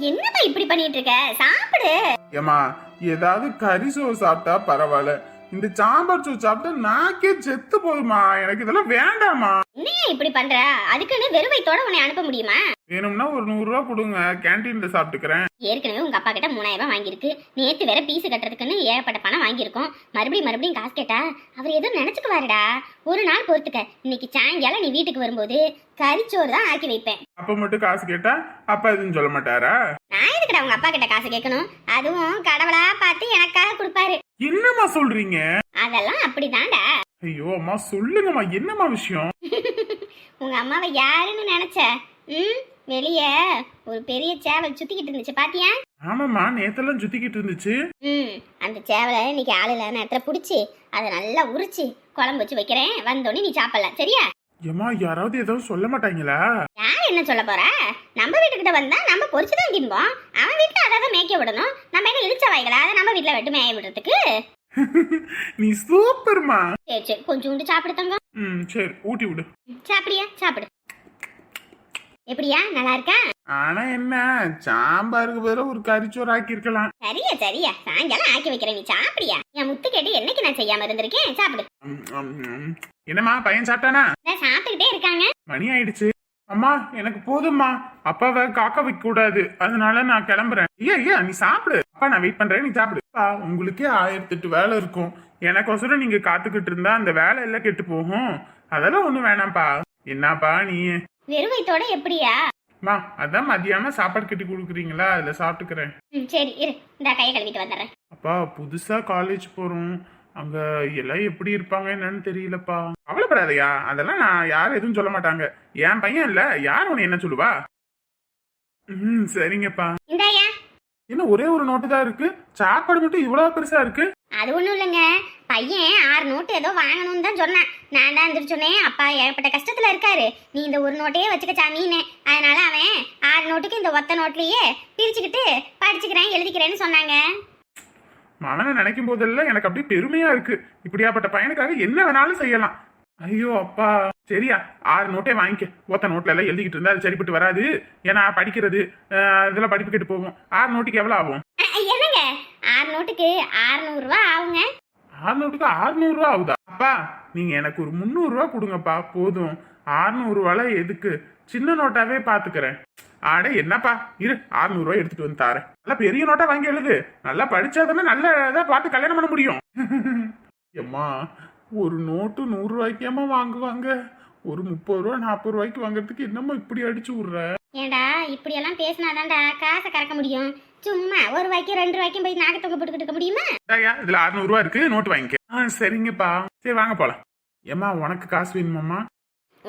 என்னப்பா இப்படி பண்ணிட்டு இருக்க? சாப்பிடு. ஏமா ஏதாவது கறி சோறு சாப்பிட்டா பரவாயில்ல. இந்த சாம்பார் சோறு சாப்பிட்டா நாக்கே செத்து போகுமா எனக்கு இதெல்லாம் வேண்டாமா என்னையா இப்படி பண்ற? அதுக்குன்னு வெறும் வயித்தோட உன்னை அனுப்ப முடியுமா? வேணும்னா ஒரு நூறு ரூபா கொடுங்க. கேன்டீன்ல சாப்பிட்டுக்கிறேன். ஏற்கனவே உங்க அப்பா கிட்ட மூணாயிரம் ரூபாய் வாங்கியிருக்கு. நேத்து வேற பீஸ் கட்டுறதுக்குன்னு ஏகப்பட்ட பணம் வாங்கியிருக்கோம். மறுபடியும் மறுபடியும் காசு கேட்டா அவர் எதுவும் நினைச்சுக்குவாருடா. ஒரு நாள் பொறுத்துக்க. இன்னைக்கு சாயங்காலம் நீ வீட்டுக்கு வரும்போது கறிச்சோறு தான் ஆக்கி வைப்பேன். அப்ப மட்டும் காசு கேட்டா அப்பா எதுவும் சொல்ல மாட்டாரா? நான் எதுக்குடா உங்க அப்பா கிட்ட காசு கேட்கணும்? அதுவும் கடவுளா பார்த்து எனக்காக கொடுப்பாரு. என்னம்மா சொல்றீங்க? அதெல்லாம் அப்படிதான்டா. ஐயோ அம்மா சொல்லுங்கம்மா என்னம்மா விஷயம்? உங்க அம்மாவை யாருன்னு நினைச்ச? ம்? வெளியே ஒரு பெரிய சேவல் சுத்திக்கிட்டு இருந்துச்சு பாத்தியா? ஆமாம்மா நேத்தெல்லாம் சுத்திக்கிட்டு இருந்துச்சு. ம் அந்த சேவலை இன்னைக்கு ஆளுல நேரத்தில் பிடிச்சி அதை நல்லா உரிச்சு குழம்பு வச்சு வைக்கிறேன். வந்தோடனே நீ சாப்பிடலாம் சரியா? ஏம்மா யாராவது ஏதாவது சொல்ல மாட்டாங்களா? யார் என்ன சொல்ல போறா? நம்ம வீட்டுக்கிட்ட வந்தா நம்ம பொரிச்சு தான் தின்போம். அவன் வீட்டுல அதை தான் மேய்க்க விடணும். நம்ம என்ன இழுச்ச வாய்களா? அதை நம்ம வீட்டுல விட்டு மேய விடுறதுக்கு. நீ சூப்பர்மா. சரி சரி கொஞ்சோண்டு சாப்பிடு தங்கம். ம் சரி ஊட்டி விடு. சாப்பிடியா? சாப்பிடு. எப்படியா? நல்லா இருக்கா? ஆனா என்ன சாம்பாருக்கு வேற ஒரு கறிச்சோறு ஆக்கி இருக்கலாம் சரியா சரியா. சாயங்காலம் ஆக்கி வைக்கிறேன் நீ சாப்பிடியா? என் முத்து கேட்டு என்னைக்கு நான் செய்யாம இருந்திருக்கேன்? சாப்பிடு. என்னம்மா பையன் சாப்பிட்டானா? சாப்பிட்டுக்கிட்டே இருக்காங்க. மணி ஆயிடுச்சு. அம்மா எனக்கு போதும்மா. அப்பாவை காக்க வைக்க கூடாது. அதனால நான் கிளம்புறேன். ஐயா ஐயா நீ சாப்பிடு. அப்பா நான் வெயிட் பண்றேன். நீ சாப்பிடு. அப்பா உங்களுக்கே ஆயிரத்தெட்டு வேலை இருக்கும். எனக்கோசரம் நீங்க காத்துக்கிட்டு இருந்தா அந்த வேலை எல்லாம் கெட்டு போகும். அதெல்லாம் ஒண்ணும் வேணாம்ப்பா. என்னப்பா நீ? வெறும் வயித்தோட எப்படியா? மா அதான் மதியானம் சாப்பாடு கட்டி கொடுக்குறீங்களா? அதுல சாப்பிட்டுக்கிறேன். சரி இரு. இந்த கையை கழுவிட்டு வந்துடுறேன். அப்பா புதுசா காலேஜ் போறோம். அங்க எல்லாம் எப்படி இருப்பாங்க என்னன்னு தெரியலப்பா. கவலைப்படாதயா அதெல்லாம் நான் யாரும் எதுவும் சொல்ல மாட்டாங்க. என் பையன் இல்ல யார் உன்னை என்ன சொல்லுவா? ம் சரிங்கப்பா. என்ன ஒரே ஒரு நோட்டு தான் இருக்கு? சாப்பாடு மட்டும் இவ்வளவு பெருசா இருக்கு? அது ஒன்றும் இல்லைங்க. பையன் ஆறு நோட்டு ஏதோ வாங்கணும்னு தான் சொன்னேன். நான் தான் இருந்துட்டு சொன்னேன் அப்பா ஏகப்பட்ட கஷ்டத்தில் இருக்காரு. நீ இந்த ஒரு நோட்டையே வச்சுக்க சாமின்னு. அதனால அவன் ஆறு நோட்டுக்கு இந்த ஒத்த நோட்லேயே பிரிச்சுக்கிட்டு படிச்சுக்கிறேன் எழுதிக்கிறேன்னு சொன்னாங்க. மகனை நினைக்கும் போதெல்லாம் எனக்கு அப்படியே பெருமையா இருக்கு. இப்படியாப்பட்ட பையனுக்காக என்ன வேணாலும் செய்யலாம். ஐயோ அப்பா. சரியா ஆறு நோட்டே வாங்கிக்க. ஒத்த நோட்ல எல்லாம் எழுதிக்கிட்டு இருந்தா அது சரிப்பட்டு வராது. ஏன்னா படிக்கிறது இதெல்லாம் படிப்பு கெட்டு போகும். ஆறு நோட்டுக்கு எவ்வளவு ஆகும்? என்னங்க? ஆறு நோட்டுக்கு ஆறுநூறுவா ஆகுங்க. ஆறு நோட்டுக்கு ஆறுநூறு ரூபா ஆகுதா? அப்பா நீங்க எனக்கு ஒரு முந்நூறு ரூபா கொடுங்கப்பா. போதும். ஆறுநூறு ரூபால எதுக்கு? சின்ன நோட்டாவே பாத்துக்கிறேன். ஆடே என்னப்பா? இரு ஆறுநூறு ரூபாய் எடுத்துட்டு வந்து தாரேன். நல்லா பெரிய நோட்டா வாங்கி எழுது. நல்லா படிச்சாதானே நல்ல இதா பார்த்து கல்யாணம் பண்ண முடியும். எம்மா ஒரு நோட்டு நூறு ரூபாய்க்கேம்மா வாங்குவாங்க? ஒரு முப்பது ரூபா நாற்பது ரூபாய்க்கு வாங்குறதுக்கு என்னம்மா இப்படி அடிச்சு விடுற? ஏண்டா இப்படியெல்லாம் பேசினாதான்டா காசை கறக்க முடியும். சும்மா ஒரு ரூபாய்க்கு ரெண்டு ரூபாய்க்கும் போய் நாகத்தொகை போட்டுக்கிட்டு இருக்க முடியுமா? இந்தாயா, இதுல அறுநூறு ரூபா இருக்கு நோட்டு வாங்கிக்க. ஆ சரிங்கப்பா. சரி வாங்க போலாம். ஏம்மா உனக்கு காசு வேணுமாம்மா?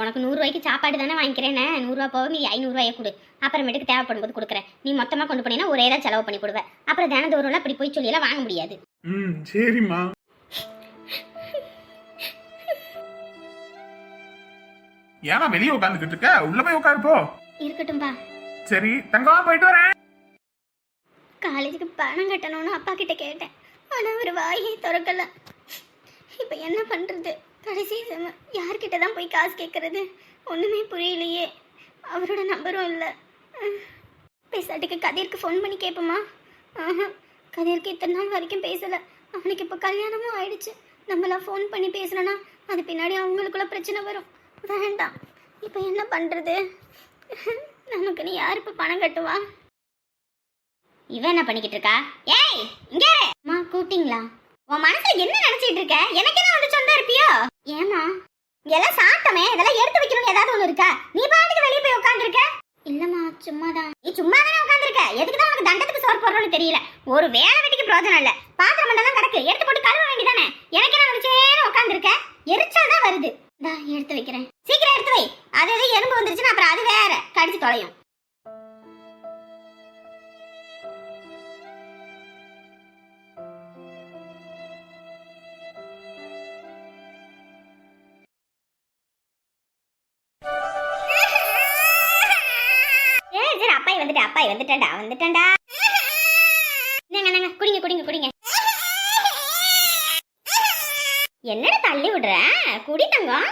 உனக்கு நூறுரூவாய்க்கு சாப்பாடு தானே வாங்கிக்கிறேன்னு? நூறுரூவா போக மீதி ஐநூறுரூவாயை கொடு. அப்புறமேட்டுக்கு தேவைப்படும் போது கொடுக்குறேன். நீ மொத்தமாக கொண்டு போனீங்கன்னா ஒரே தான் செலவு பண்ணி கொடுவேன் அப்புறம் தினந்தோறும்லாம் அப்படி போய் சொல்லியெல்லாம் வாங்க முடியாது. ம் சரிம்மா. ஏமா வெளியே உட்காந்துக்கிட்டு இருக்க? உள்ள போய் உட்காரு போ. இருக்கட்டும்பா. சரி தங்கம் போயிட்டு வரேன். காலேஜுக்கு பணம் கட்டணும்னு அப்பா கிட்ட கேட்டேன். ஆனால் அவர் வாயை திறக்கல. இப்போ என்ன பண்ணுறது கடைசி செம யார்கிட்ட தான் போய் காசு கேட்குறது ஒன்றுமே புரியலையே. அவரோட நம்பரும் இல்லை. பேசாட்டுக்கு கதிருக்கு ஃபோன் பண்ணி கேட்போமா ஆஹா கதிருக்கு இத்தனை நாள் வரைக்கும் பேசலை. அவனுக்கு இப்போ கல்யாணமும் ஆயிடுச்சு. நம்மளாம் ஃபோன் பண்ணி பேசலனா அது பின்னாடி அவங்களுக்குள்ள பிரச்சனை வரும். வேண்டாம். இப்போ என்ன பண்ணுறது நமக்கு நீ யார் இப்போ பணம் கட்டுவா? இவன் என்ன பண்ணிக்கிட்டு இருக்கா? ஏய் இங்க அம்மா கூட்டிங்களா? உன் மனசுல என்ன நினைச்சிட்டு இருக்க? எனக்கு என்ன வந்து சொந்தம் இருப்பியோ? ஏமா எல்லாம் சாப்பிட்டமே இதெல்லாம் எடுத்து வைக்கணும்னு ஏதாவது ஒண்ணு இருக்கா? நீ பாட்டுக்கு வெளியே போய் உட்காந்துருக்க இல்லம்மா சும்மாதான். நீ சும்மா தானே உட்காந்துருக்க எதுக்கு தான் உனக்கு தண்டத்துக்கு சோறு போடுறோம்னு தெரியல. ஒரு வேலை வெட்டிக்கு பிரோஜனம் இல்ல. பாத்திரம் தான் கிடக்கு. எடுத்து போட்டு கழுவ வேண்டியதானே? எனக்கு என்ன வந்துச்சேன்னு உட்காந்துருக்க எரிச்சல் தான் வருது எடுத்து வைக்கிறேன். சீக்கிரம் எடுத்து வை. அது எது எறும்பு வந்துருச்சுன்னா அப்புறம் அது வேற. கடிச்சு தொலையும். வந்துட்டேன்டா வந்துட்டேன்டா. என்னங்க என்னங்க குடிங்க குடிங்க குடிங்க. என்னடா தள்ளி விடுற? குடி தங்கம்.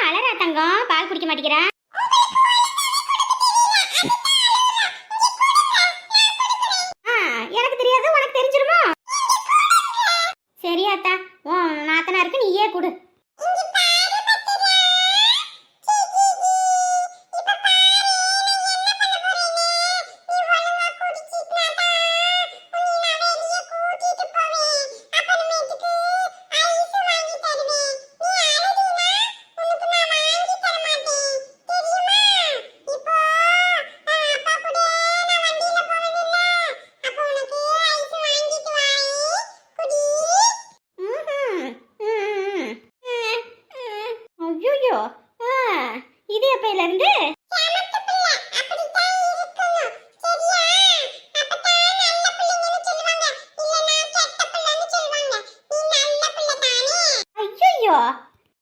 அழறா தங்கம் பால் குடிக்க மாட்டேங்கிறா ஆ, எனக்கு தெரியாது உனக்கு தெரிஞ்சிருமா சரியாத்தா உன் நாத்தனாருக்கு நீயே கொடு ஐயோ இது எப்பையில இருந்து ஐயோ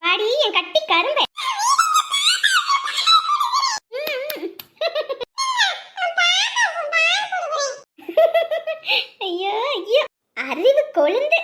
அடி என் கட்டி கரும்பு ஐயோ ஐயோ அறிவு கொழுந்து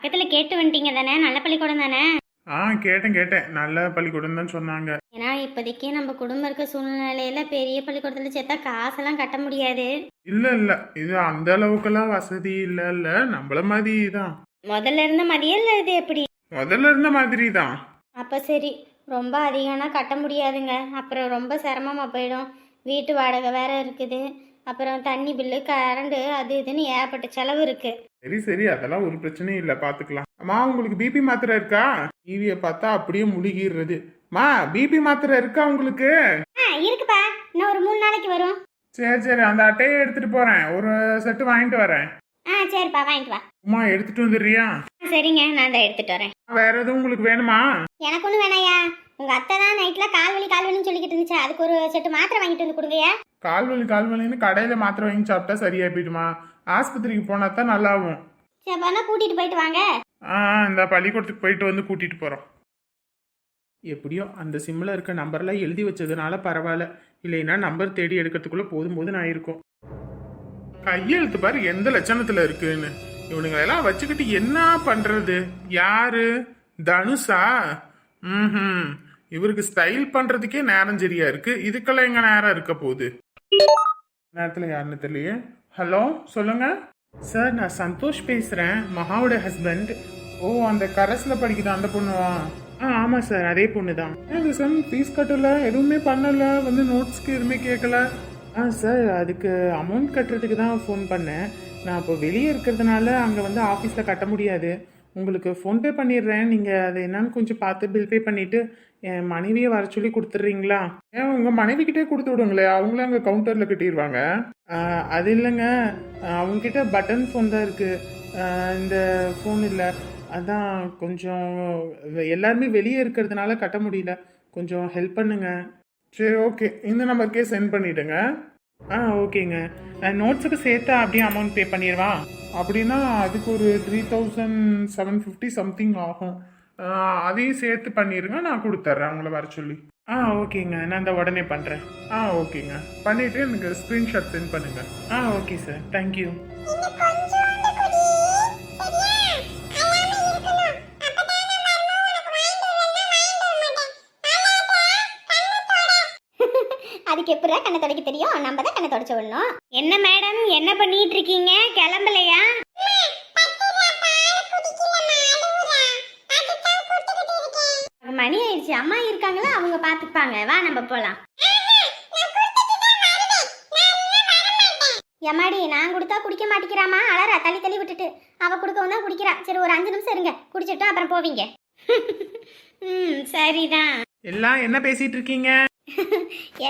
பக்கத்துல கேட்டு வந்துட்டீங்க தானே நல்ல பள்ளிக்கூடம் தானே ஆ கேட்டேன் கேட்டேன். நல்ல பள்ளிக்கூடம் தான் சொன்னாங்க. ஏன்னா இப்போதைக்கு நம்ம குடும்பம் இருக்க சூழ்நிலையில பெரிய பள்ளிக்கூடத்துல சேர்த்தா காசெல்லாம் கட்ட முடியாது. இல்ல இல்ல. இது அந்த அளவுக்கெல்லாம் வசதி இல்ல இல்ல. நம்மள மாதிரி தான் முதல்ல இருந்த மாதிரியே இல்லை இது எப்படி? முதல்ல இருந்த மாதிரி தான் அப்போ சரி. ரொம்ப அதிகம்னா கட்ட முடியாதுங்க. அப்புறம் ரொம்ப சிரமமாக போயிடும். வீட்டு வாடகை வேற இருக்குது. அப்புறம் தண்ணி பில்லு கரண்டு அது இதுன்னு ஏகப்பட்ட செலவு இருக்கு. சரி சரி. அதெல்லாம் ஒரு பிரச்சனையும் இல்ல. பாத்துக்கலாம். அம்மா உங்களுக்கு பிபி மாத்திரை இருக்கா? டிவியை பார்த்தா அப்படியே முழுகிடுறது. மா பிபி மாத்திரை இருக்கா உங்களுக்கு? ஆ இருக்குப்பா. இன்னும் ஒரு மூணு நாளைக்கு வரும். சரி சரி. அந்த அட்டையை எடுத்துட்டு போறேன். ஒரு செட்டு வாங்கிட்டு வரேன். ஆ சரிப்பா. வாங்கிட்டு வா. அம்மா எடுத்துட்டு வந்துடுறியா? ஆ, சரிங்க. நான் தான் எடுத்துட்டு வரேன். வேற எதுவும் உங்களுக்கு வேணுமா? எனக்கு ஒன்றும் வேணாயா உங்கள் அத்தை தான் நைட்டில் கால் வலி கால் வலின்னு சொல்லிக்கிட்டு இருந்துச்சு. அதுக்கு ஒரு செட்டு மாத்திரை வாங்கிட்டு வந்து கொடுங்கய்யா. கால்வலி கால்வலின்னு கடையில மாத்திரை வாங்கி சாப்பிட்டா சரியா போயிடுமா ஆஸ்பத்திரிக்கு போனா தான் நல்லாவும். சரி அப்போ கூட்டிகிட்டு போயிட்டு வாங்க. ஆ இந்த பள்ளிக்கூடத்துக்கு போயிட்டு வந்து கூட்டிட்டு போறோம். எப்படியோ அந்த சிம்மில் இருக்க நம்பர்லாம் எழுதி வச்சதுனால பரவாயில்ல. இல்லைன்னா நம்பர் தேடி எடுக்கிறதுக்குள்ள போதும் போது நான் இருக்கும் கையெழுத்து பாரு எந்த லட்சணத்துல இருக்குன்னு. இவனுங்க எல்லாம் வச்சுக்கிட்டு என்ன பண்றது? யாரு? தனுஷா? ம் இவருக்கு ஸ்டைல் பண்றதுக்கே நேரம் சரியா இருக்கு. இதுக்கெல்லாம் எங்க நேரம் இருக்க போகுது? நேரத்தில் யாருன்னு தெரியலையே. ஹலோ சொல்லுங்க. சார் நான் சந்தோஷ் பேசுகிறேன் மகாவோட ஹஸ்பண்ட் ஓ அந்த கரஸில் படிக்கிற அந்த பொண்ணுவா ஆ ஆமாம் சார் அதே பொண்ணு தான். ஏங்க சார் ஃபீஸ் கட்டலை? எதுவுமே பண்ணலை. வந்து நோட்ஸ்க்கு எதுவுமே கேட்கல ஆ சார் அதுக்கு அமௌண்ட் கட்டுறதுக்கு தான் ஃபோன் பண்ணேன். நான் இப்போ வெளியே இருக்கிறதுனால அங்கே வந்து ஆஃபீஸில் கட்ட முடியாது. உங்களுக்கு ஃபோன்பே பண்ணிடுறேன். நீங்கள் அது என்னன்னு கொஞ்சம் பார்த்து பில் பே பண்ணிவிட்டு என் மனைவியை வர சொல்லி கொடுத்துட்றீங்களா? ஏன் உங்கள் மனைவிக்கிட்டே கொடுத்து விடுங்களே அவங்களே அங்கே கவுண்டரில் கட்டிடுவாங்க அது இல்லைங்க. அவங்கக்கிட்ட பட்டன் ஃபோன் தான் இருக்குது இந்த ஃபோன் இல்லை. அதான் கொஞ்சம் எல்லாருமே வெளியே இருக்கிறதுனால கட்ட முடியல. கொஞ்சம் ஹெல்ப் பண்ணுங்க. சரி ஓகே இந்த நம்பருக்கே சென்ட் பண்ணிவிடுங்க ஆ ஓகேங்க நோட்ஸுக்கு சேர்த்து அப்படியே அமௌண்ட் பே பண்ணிடுவா? அப்படின்னா அதுக்கு ஒரு three thousand seven fifty something ஆகும். அதையும் சேர்த்து பண்ணிடுங்க நான் கொடுத்துட்றேன் அவங்கள வர சொல்லி. ஆ ஓகேங்க நான் இந்த உடனே பண்ணுறேன் ஆ ஓகேங்க. பண்ணிவிட்டு எனக்கு ஸ்க்ரீன்ஷாட் சென்ட் பண்ணுங்கள் ஆ ஓகே சார் தேங்க்யூ அதுக்கு எப்படா கண்ணை தொடக்க தெரியும்? நம்ம தான் கண்ணை தொடச்சு விடணும். என்ன மேடம் என்ன பண்ணிட்டு இருக்கீங்க? கிளம்பலையா? மணி ஆயிடுச்சு அம்மா இருக்காங்களா? அவங்க பாத்துப்பாங்க. வா நம்ம போலாம். எம்மாடி நான் கொடுத்தா குடிக்க மாட்டேங்கிறாமா அலறா தள்ளி தள்ளி விட்டுட்டு. அவ கொடுக்கவும் தான் குடிக்கிறா. சரி ஒரு அஞ்சு நிமிஷம் இருங்க. குடிச்சிட்டு அப்புறம் போவீங்க. ம் சரிதான். எல்லாம் என்ன பேசிட்டு இருக்கீங்க?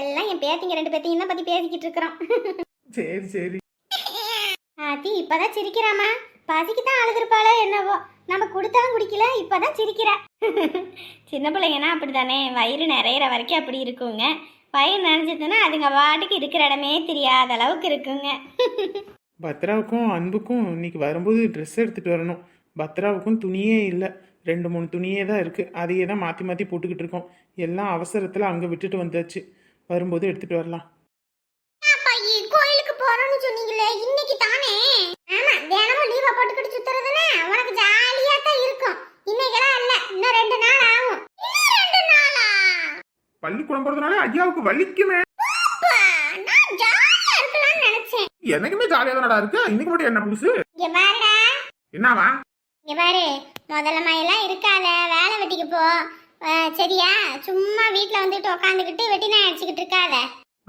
எல்லாம் என் பேத்திங்க ரெண்டு பேத்தையும் தான் பத்தி பேசிக்கிட்டு இருக்கிறோம். சரி சரி. ஆத்தி இப்பதான் சிரிக்கிறாமா பசிக்கு தான் அழுதுருப்பாளோ என்னவோ. நம்ம கொடுத்தாலும் குடிக்கல இப்போதான் சிரிக்கிறா. சின்ன பிள்ளைங்கன்னா அப்படிதானே வயிறு நிறையிற வரைக்கும் அப்படி இருக்குங்க. வயிறு நிறைஞ்சதுன்னா அதுங்க வாட்டுக்கு இருக்கிற இடமே தெரியாத அளவுக்கு இருக்குங்க. பத்ராவுக்கும் அன்புக்கும் இன்னைக்கு வரும்போது ட்ரெஸ் எடுத்துட்டு வரணும். பத்ராவுக்கும் துணியே இல்லை. ரெண்டு மூணு துணியே தான் இருக்கு. அதையே தான் மாற்றி மாற்றி போட்டுக்கிட்டு இருக்கோம். எல்லாம் அவசரத்தில் அங்கே விட்டுட்டு வந்தாச்சு. வரும்போது எடுத்துட்டு வரலாம் கோயிலுக்கு போறோம்னு சொன்னீங்களே இன்னைக்கு தானே ஆமா தினமும் லீவா போட்டுக்கிட்டு சுத்துறதுன்னா உனக்கு ஜாலியா தான் இருக்கும் இன்னைக்கெல்லாம் இல்ல இன்னும் ரெண்டு நாள் ஆகும் ரெண்டு நாளா பள்ளிக்கூடம் போறதுனால ஐயாவுக்கு வலிக்குமே. எனக்குமே ஜாலியா தானடா இருக்கு. இன்னைக்கு மட்டும் என்ன புதுசு? என்னவா? இங்க பாரு முதல்ல மாதிரிலாம் இருக்காத வேலை வெட்டிக்கு போ. சரியா? சும்மா வீட்ல வந்துட்டு உக்காந்துக்கிட்டு வெட்டி நான் அடிச்சுக்கிட்டு இருக்காத.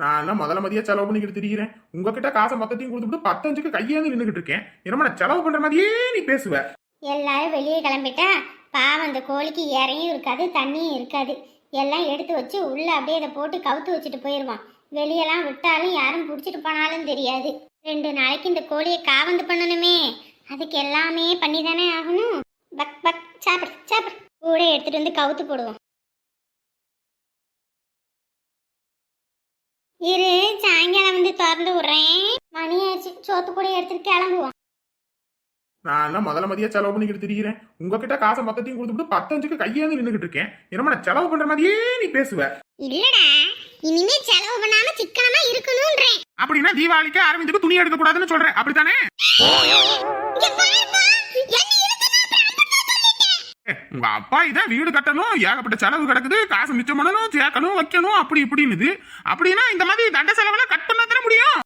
நான் முதல்ல மதியம் செலவு பண்ணிக்கிட்டு திரிகிறேன் உங்ககிட்ட காசை மொத்தத்தையும் கொடுத்துட்டு பத்தஞ்சுக்கு கையேந்து நின்றுகிட்டு இருக்கேன். என்னமா நான் செலவு பண்ற மாதிரியே நீ பேசுவ? எல்லாரும் வெளியே கிளம்பிட்டா பாவம் அந்த கோழிக்கு இறையும் இருக்காது தண்ணியும் இருக்காது. எல்லாம் எடுத்து வச்சு உள்ளே அப்படியே இதை போட்டு கவுத்து வச்சுட்டு போயிடுவான் வெளியெல்லாம் விட்டாலும் யாரும் பிடிச்சிட்டு போனாலும் தெரியாது. ரெண்டு நாளைக்கு இந்த கோழியை காவந்து பண்ணணுமே. அதுக்கு எல்லாமே பண்ணி தானே ஆகணும். பக் பக் சாப்பிடு சாப்பிடு. கூட எடுத்துட்டு வந்து கவுத்து போடுவோம். இரு சாயங்காலம் வந்து திறந்து விடுறேன். மணி ஆச்சு சோத்து கூட எடுத்துட்டு கிளம்புவோம். நான் என்ன முதல்ல மதியம் செலவு பண்ணிக்கிட்டு திரிகிறேன் உங்ககிட்ட காசை மொத்தத்தையும் கொடுத்துட்டு பத்தஞ்சுக்கு கையேந்து நின்றுகிட்டு இருக்கேன். என்னமா நான் செலவு பண்ற மாதிரியே நீ பேசுவ? இல்லடா இனிமே செலவு பண்ணாம சிக்கனமா இருக்கணும்ன்றேன். அப்படின்னா தீபாவளிக்கு அரவிந்துக்கு துணி எடுக்க கூடாதுன்னு சொல்றேன். அப்படித்தானே? உங்க அப்பா இதான் வீடு கட்டணும். ஏகப்பட்ட செலவு கிடக்குது. காசு மிச்சம் பண்ணணும் சேர்க்கணும் வைக்கணும் அப்படி இப்படின்னுது. அப்படின்னா இந்த மாதிரி தண்ட செலவெல்லாம் கட் பண்ணா தானே முடியும்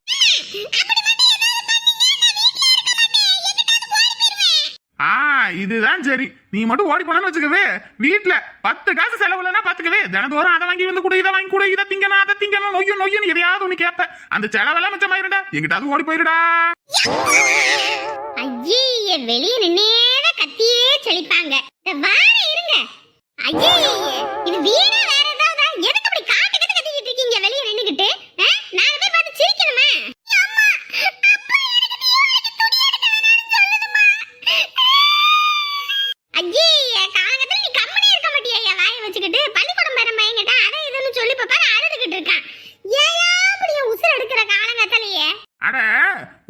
ஆ இதுதான் சரி. நீ மட்டும் ஓடி போனன்னு வச்சுக்கவே வீட்டுல பத்து காசு செலவுலன்னா பாத்துக்கவே தினந்தோறும் அதை வாங்கி வந்து கூட இதை வாங்கி கூட இதை திங்கணும் அதை திங்கணும் நொய்யும் நொய்யும் எதையாவது ஒண்ணு கேட்ப அந்த செலவெல்லாம் மிச்சமாயிருடா எங்கிட்ட அது ஓடி போயிருடா. ஐயே வெளிய நின்னேத கத்தியே செழிப்பாங்க. வார இருங்க. ஐயே.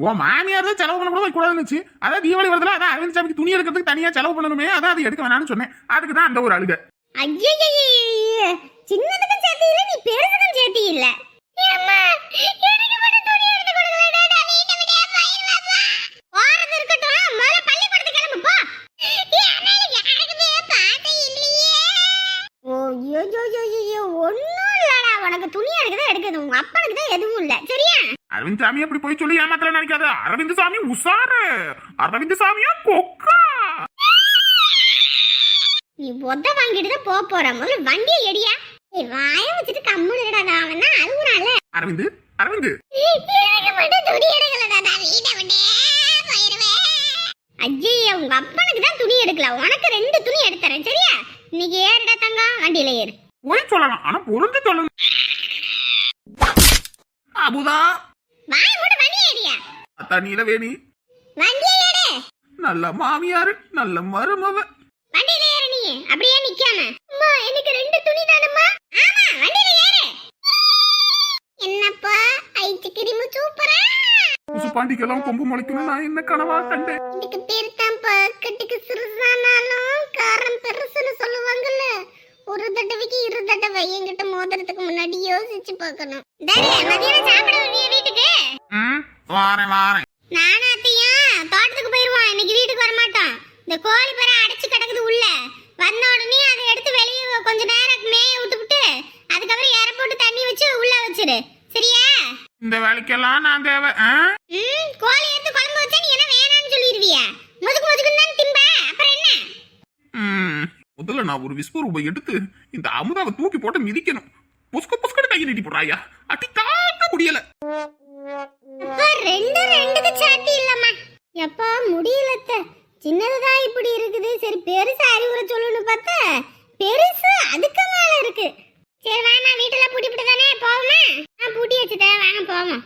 உன் மாமியார் தான் செலவு பண்ண கூட கூடாதுன்னு அதான் தீபாவளி வருதுல அதான் அரவிந்த் சாமிக்கு துணி எடுக்கிறதுக்கு தனியா செலவு பண்ணணுமே அதான் அது எடுக்க வேணாம்னு சொன்னேன். அதுக்கு தான் அந்த ஒரு அழுக. ஐயையையே, சின்னதுக்கும் சேர்த்து இல்ல நீ பெருசுக்கும் சேர்த்து இல்ல. அம்மா, ஓ, ஐயோ, ஐயோ, இல்லடா, உனக்கு துணி எடுக்கதான் எடுக்குது உங்க அப்பனுக்கு தான் எதுவும் இல்ல. சரியா? அரவிந்த் சாமி அப்படி போய் சொல்லி ஏமாத்தல நினைக்காத. அரவிந்த் சாமி உசாரு அரவிந்த் சாமியா கொக்கா. நீ ஒத்த வாங்கிட்டு தான் போக போற. முதல்ல வண்டியை எடியா. ஏய் வாய வச்சுட்டு கம்முன்னு இருடா அவன் தான் அழுகுறான்ல. அரவிந்த் அரவிந்த். எனக்கு மட்டும் துணி எடுக்கலடா நான் வீட்டை விட்டே போயிருவேன். ஐயே உங்க அப்பனுக்கு தான் துணி எடுக்கல. உனக்கு ரெண்டு துணி எடுத்துறேன் சரியா? இன்னைக்கு ஏறுடா தங்கம். வண்டியில ஏறு. போய் சொல்லலாம். ஆனா பொருந்து சொல்லணும். அபுதா. வாய் மூட்டு வண்டி ஏறியா? தண்ணியில வேணி. வண்டியை ஏறு. நல்ல மாமியாரு நல்ல மருமவ. வண்டியில ஏறு நீ. அப்படியே நிக்காம. அம்மா எனக்கு ரெண்டு துணி தானம்மா. ஆமா வண்டியில ஏறு. என்னப்பா ஐஸ்கிரீம் சூப்பரா? புசு பாண்டிக்கெல்லாம் கொம்பு முளைக்கணும் நான் என்ன கனவா கண்டேன்? இதுக்கு பேர் தான் கட்டுக்கு சிறுசானாலும் காரம் பெருசுன்னு சொல்லுவாங்கல்ல. ஒரு தடவைக்கு இரு தடவை என்கிட்ட மோதிரத்துக்கு முன்னாடி யோசிச்சு பார்க்கணும். மதியானம் சாப்பிட வாரேன் வாரேன் நானும் அத்தையும் தோட்டத்துக்கு போயிருவோம். இன்னைக்கு வீட்டுக்கு வர மாட்டோம் இந்த கோழி பெற அடைச்சு கிடக்குது உள்ள. வந்த உடனே அதை எடுத்து வெளியே கொஞ்ச நேரம் மேய விட்டுவிட்டு அதுக்கப்புறம் இற போட்டு தண்ணி வச்சு உள்ள வச்சிரு. சரியா? இந்த வேலைக்கெல்லாம் நான் தேவை? ம் கோழி எடுத்து குழம்பு வச்சா நீ என்ன வேணாம்னு சொல்லிடுவியா? முதுக்கு முதுக்குன்னு தான் திம்ப? அப்புறம் என்ன? ம், முதல்ல நான் ஒரு விஸ்வரூபம் எடுத்து இந்த அமுதாவை தூக்கி போட்டு மிதிக்கணும். புஸ்கு புஸ்கடு கையை நீட்டி போடுறாயா? அடி தாக்க முடியல. ரெண்டு ரெண்டுக்கு சாட்டி இல்லம்மா. எப்பா முடியலத்த. சின்னதுதான் இப்படி இருக்குது. சரி பெருசா அறிவுரை சொல்லுன்னு பார்த்தா பெருசு அதுக்கு மேல இருக்கு. சரி வாமா வீட்டுல பூட்டி தானே போவோமா? நான் பூட்டி வச்சுட்டேன். வாங்க போவோம்.